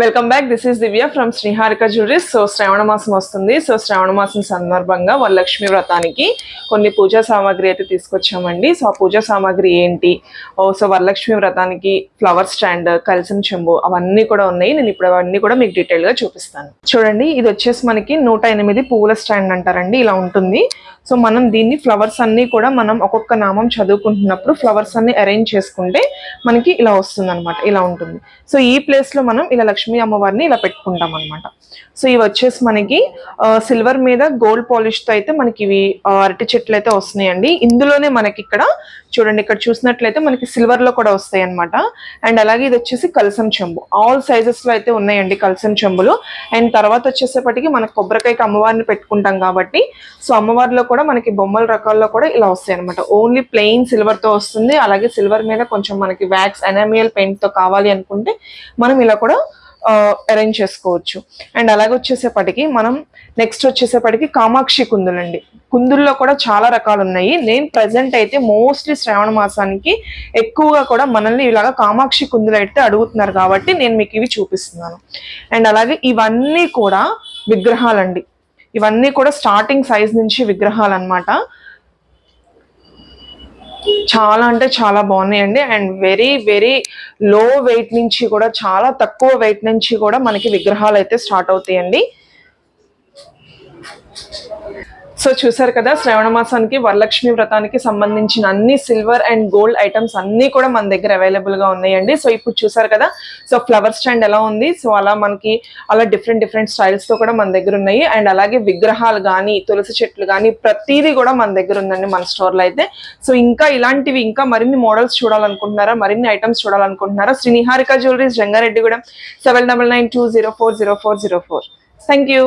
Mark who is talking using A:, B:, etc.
A: Welcome back this is Divya from Sriharika jewelleries so Shravana మాసం వస్తుంది. So Shravana మాసం సందర్భంగా వరలక్ష్మి వ్రతానికి కొన్ని పూజా సామాగ్రి అయితే తీసుకొచ్చామండి. సో ఆ పూజా సామాగ్రి ఏంటి? Oh, ఓ సో వరలక్ష్మి వ్రతానికి ఫ్లవర్ స్టాండ్ కలిసిన చెంబు అవన్నీ కూడా ఉన్నాయి. నేను ఇప్పుడు అవన్నీ కూడా మీకు డీటెయిల్గా చూపిస్తాను. చూడండి ఇది వచ్చేసి మనకి నూట ఎనిమిది పువ్వుల స్టాండ్ అంటారండి. ఇలా ఉంటుంది. సో మనం దీన్ని ఫ్లవర్స్ అన్ని కూడా మనం ఒక్కొక్క నామం చదువుకుంటున్నప్పుడు ఫ్లవర్స్ అన్ని అరేంజ్ చేసుకుంటే మనకి ఇలా వస్తుంది ఇలా ఉంటుంది. సో ఈ ప్లేస్లో మనం ఇలా అమ్మవారిని ఇలా పెట్టుకుంటాం అనమాట సో ఇవి వచ్చేసి మనకి సిల్వర్ మీద గోల్డ్ పాలిష్తో అయితే మనకి ఇవి అరటి చెట్లు అయితే వస్తున్నాయండి. ఇందులోనే మనకి ఇక్కడ చూడండి ఇక్కడ చూసినట్లయితే మనకి సిల్వర్లో కూడా వస్తాయి అనమాట అండ్ అలాగే ఇది వచ్చేసి కలసం చెంబు. ఆల్ సైజెస్లో అయితే ఉన్నాయండి కలసం చెంబులు. అండ్ తర్వాత వచ్చేసేపటికి మనకి కొబ్బరికాయకి అమ్మవారిని పెట్టుకుంటాం కాబట్టి సో అమ్మవారిలో కూడా మనకి బొమ్మల రకాల్లో కూడా ఇలా వస్తాయి అనమాట ఓన్లీ ప్లెయిన్ సిల్వర్తో వస్తుంది. అలాగే సిల్వర్ మీద కొంచెం మనకి వ్యాక్స్ ఎనామియల్ పెయింట్తో కావాలి అనుకుంటే మనం ఇలా కూడా అరేంజ్ చేసుకోవచ్చు. అండ్ అలాగే వచ్చేసేపటికి మనం నెక్స్ట్ వచ్చేసేపటికి కామాక్షి కుందులండి. కుందుల్లో కూడా చాలా రకాలు ఉన్నాయి నేను ప్రజెంట్ అయితే మోస్ట్లీ శ్రావణ మాసానికి ఎక్కువగా కూడా మనల్ని ఇలాగా కామాక్షి కుందులు అయితే అడుగుతున్నారు కాబట్టి నేను మీకు ఇవి చూపిస్తున్నాను. అండ్ అలాగే ఇవన్నీ కూడా విగ్రహాలండి. ఇవన్నీ కూడా స్టార్టింగ్ సైజ్ నుంచి విగ్రహాలు అన్నమాట చాలా అంటే చాలా బాగున్నాయండి. And very very low weight నుంచి కూడా చాలా తక్కువ వెయిట్ నుంచి కూడా మనకి విగ్రహాలు అయితే స్టార్ట్ అవుతాయండి. సో చూసారు కదా శ్రవణ మాసానికి వరలక్ష్మి వ్రతానికి సంబంధించిన అన్ని సిల్వర్ అండ్ గోల్డ్ ఐటమ్స్ అన్ని కూడా మన దగ్గర అవైలబుల్గా ఉన్నాయండి. సో ఇప్పుడు చూసారు కదా సో ఫ్లవర్ స్టాండ్ ఎలా ఉంది? సో అలా మనకి అలా డిఫరెంట్ డిఫరెంట్ స్టైల్స్తో కూడా మన దగ్గర ఉన్నాయి. అండ్ అలాగే విగ్రహాలు కానీ తులసి చెట్లు కానీ ప్రతిదీ కూడా మన దగ్గర ఉందండి మన స్టోర్లో అయితే. సో ఇంకా ఇలాంటివి ఇంకా మరిన్ని మోడల్స్ చూడాలనుకుంటున్నారా మరిన్ని ఐటమ్స్ చూడాలనుకుంటున్నారా శ్రీనిహారిక జ్యువెలరీస్ జంగారెడ్డి కూడా seven double nine two zero four zero four zero four thank you